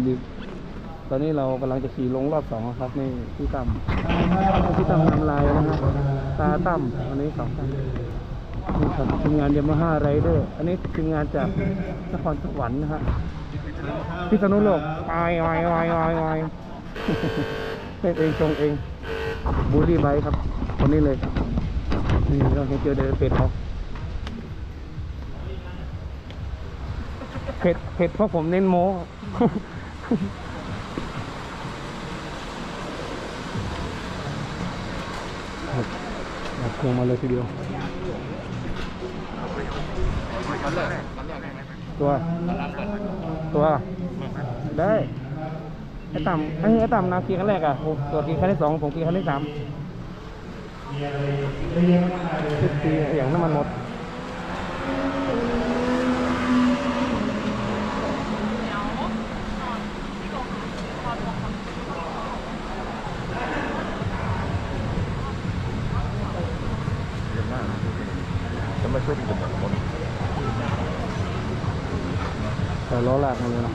วัสดีตอนนี้เรากำลังจะขี่ลงรอบสองครับ นี่พี่ตั้มพี่ตั้มนำลายนะฮะตาตั้มอันนี้สองตั้มนี่ครับทีมงานยามาฮ่าไรเดอร์อันนี้ทีมงานจากนครสวรรค์นะฮะพิษณุโลกไอายอายอายอายอายเล่นเองชงเองบูลลี่ไบค์ครับคนนี้เลยนี่เราเห็นเจอเดนเป็ดเขาเผ็ดเผ็ดเพราะผมเน้นโม้ ดับเครื่องมาเลยทีเดียว ตัว ตัว ได้ ไอ้ต่ำไอ้ไอ้ต่ำนาคีครั้งแรกอะผมตัวกีครั้งที่สองผมกีครั้งที่สามสิบปีอย่างน้ำมันหมด จะ ไม่ช่วยผมคนแต่ล้อหลักมันเลยนะ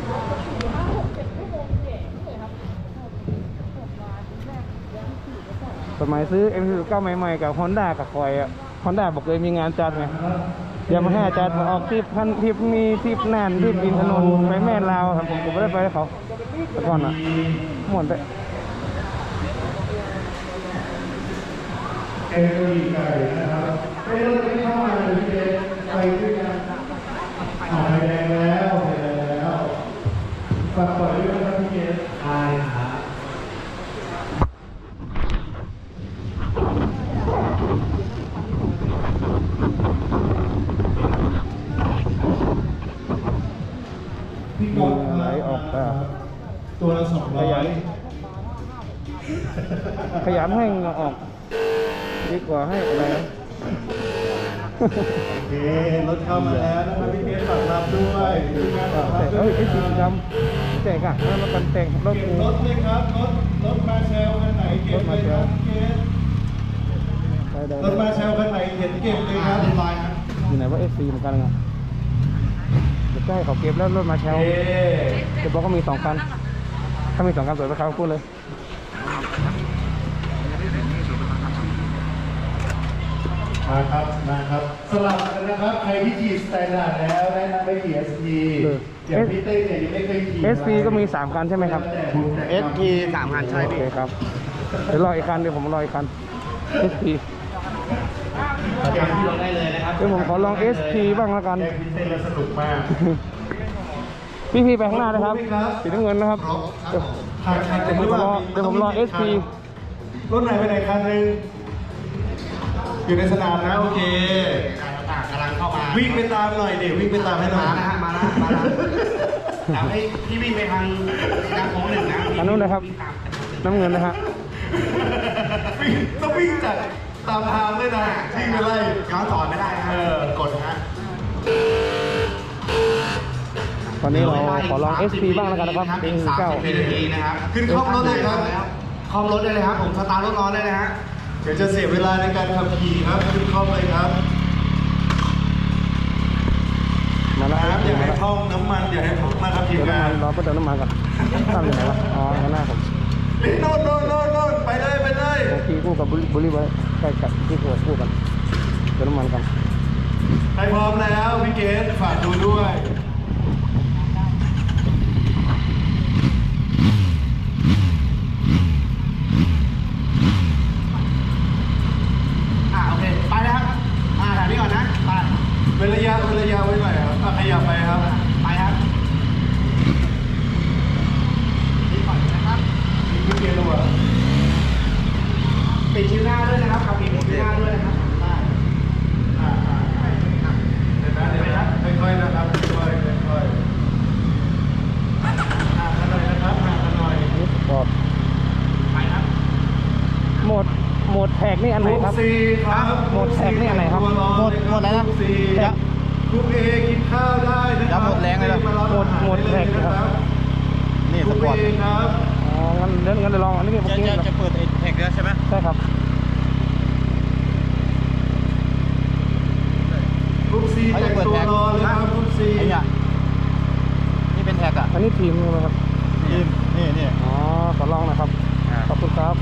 สมัยซื้อ M49 ใหม่ๆ กับ Honda กับคอยอะ Honda บอกเลยมีงานจัดไงยามาฮ่าจัดมาออกทริปพันทริปมีทริปน่านทริปบินถนนไปแม่ลาวครับผมผมไม่ได้ไปกับเขาแต่ก่อนอะหมดไปเอ็นก็มีไก่นะครับ ไม่รถไม่เข้ามาเลยพี่เดชไปด้วยกันอ่าไฟแดงแล้วไฟแดงแล้วฝากปล่อยด้วยนะครับพี่เดชอายหาพี่กมีบไหลออกตาตัวละสองร้อยขยันให้เหงาออก ดีกว่าให้อะไรนะ โอเครถเข้ามาแล้วนะครับพี่เดชฝากรับด้วยทีมงานฝากรัแต่บด้เอ้วยยไอ้สีดำแต่งอะแล้วมันกันแต่งรถเก็บกู รถเลยครับรถรถมาแชลคันไหนเก็บเลยครับพี่เดชได้ได้รถมาแชลคันไหนเห็นเก็บเลยครับเรียบร้อยครับอยู่ไหนว่าเอฟซีเหมือนกันอะเดี๋ยวใกล้เขาเก็บแล้วรถมาแชลเอ๊เดี๋ยวบอกก็มีสองคัน ถ้ามีสองคันสวยไปเขาพูดเลย มาครับมาครับสลับกันนะครับใครที่ขี่สแตนดาร์ดแล้วแนะนำไปขี่ SP เอออย่างพี่เต้เนี่ยยังไม่เคยขี่เอสซีก็มีสามคันใช่ไหมครับเอสพีสามพันใช่โอพี่ เคครับ เดี๋ยวรออีกคันเดี๋ยวผมรออีกคันเอสพีเก็บที่ลงได้เลยนะครับเดี๋ยวผมขอลองเอสพีบ้างแล้วกันแกพี่เต้แล้วสนุกมาก พี่พีไปข้างหน้านะครับสีน้ำเงินนะครับเดี๋ยวทางคันเดี๋ยวผมรอเดี๋ยวผมรอ SP รถไหนไปไหนคันหนึ่ง อยู่ในสนามนะโอเคกำลังเข้ามาวิ่งไปตามหน่อยเดี๋ยววิ่งไปตามให้หน่อยมานะฮะมานะมานะแต่ให้พี่วิ่งไปทางทางโค้งหนึ่งนะอันนู้นนะครับน้ำเงินนะฮะวิ่งต้องวิ่งจากตามทางด้วยนะวิ่งไปไล่ย้อนสอนไม่ได้นะเออกดฮะตอนนี้เราขอลอง SP บ้างแล้วกันนะครับอีกสามเก้าสิบนาทีนะครับขึ้นคล่อมรถเลยครับคอมรถได้เลยครับ ผมสตาร์ทรถร้อนได้เลยฮะ เดี๋ยวจะเสียเวลาในการขับขี่ครับขึ้นคล่อมเลยครับมาแล้วน้ำอย่ามาให้แล้วท่องน้ำมันอย่าให้ผมมาครับทีเดี๋มยวน้ำงามันนรอเพื่อเติมน้ำมันก่อนตั้งอยู่ไหนวะอ๋อข้างหน้าผมโน่นโน่นโน่นโน่นไปเลยไปเลยผมขี่คู่กับบุรีบุรีไว้ใกล้กับที่คู่คู่กันเติมน้ำมันกันใครพร้อมแล้วพี่เกดฝากดูด้วย อ่าโอเค ไปแล้วครับอ่าแถวนี้ก่อนนะ ไป เป็นระยะเป็นระยะไว้หน่อยครับอะขยับไปครับ ไปครับนี่ก่อนนะครับ พี่เกดรู้อะ ปิดชิ้วหน้าด้วยนะครับขับปิดชิ้วหน้าด้วยนะครับได้ อ่าอ่าอ่าเดี๋ยวนะเดี๋ยวนะค่อยๆนะครับค่อยๆค่อยๆห่างกันหน่อยนะครับห่างกันหน่อย อันนี้ปอด ไปครับ โหมดโหมดแท็ กนี่อันไหนครับกสี่ครับหมดแท็กนี่อันไหนครับตัวร้อนหมดหมดอะไรนะกสี่แท็กทุกเอกินข้าวได้นะครัยับหมดแรงเลยนะมาร้อนหมดหมดแท็กครับนี่สทุกปอร์ตเอครับอ๋องั้นเดี๋ยวงั้นเดี๋ยวลองอันนี้เมื่อกี้จะจะเปิดไอ้แท็กแล้วใช่ไหมใช่ครับทุกซีเขาแต่จะงเปิดตัวแท็กรอเลยครับทุกซีไอ้เนี่ยนี่เป็นแท็กอะอันนี้ทีมใช่ไหมครับนนี่นี่อ๋อขอลองหนะครับขอบคุณครับ